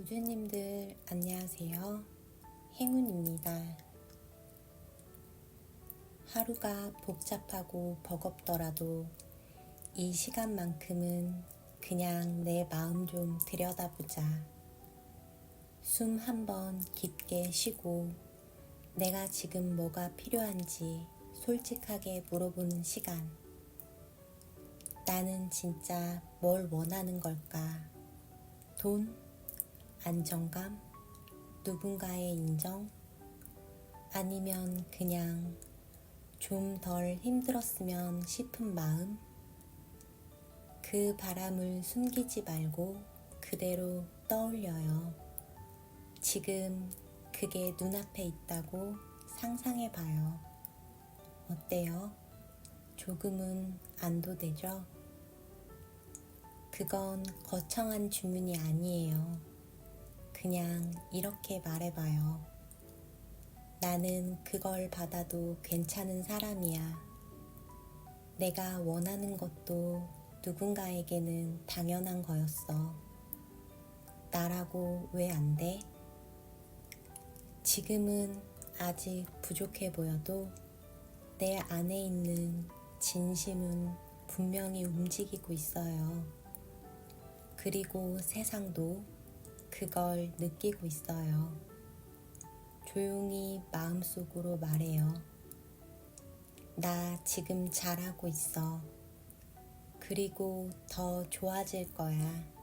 우주님들 안녕하세요. 행운입니다. 하루가 복잡하고 버겁더라도 이 시간만큼은 그냥 내 마음 좀 들여다보자. 숨 한번 깊게 쉬고 내가 지금 뭐가 필요한지 솔직하게 물어보는 시간. 나는 진짜 뭘 원하는 걸까? 돈? 안정감? 누군가의 인정? 아니면 그냥 좀 덜 힘들었으면 싶은 마음? 그 바람을 숨기지 말고 그대로 떠올려요. 지금 그게 눈앞에 있다고 상상해 봐요. 어때요? 조금은 안도되죠? 그건 거창한 주문이 아니에요. 그냥 이렇게 말해봐요. 나는 그걸 받아도 괜찮은 사람이야. 내가 원하는 것도 누군가에게는 당연한 거였어. 나라고 왜 안 돼? 지금은 아직 부족해 보여도 내 안에 있는 진심은 분명히 움직이고 있어요. 그리고 세상도 그걸 느끼고 있어요. 조용히 마음속으로 말해요. 나 지금 잘하고 있어. 그리고 더 좋아질 거야.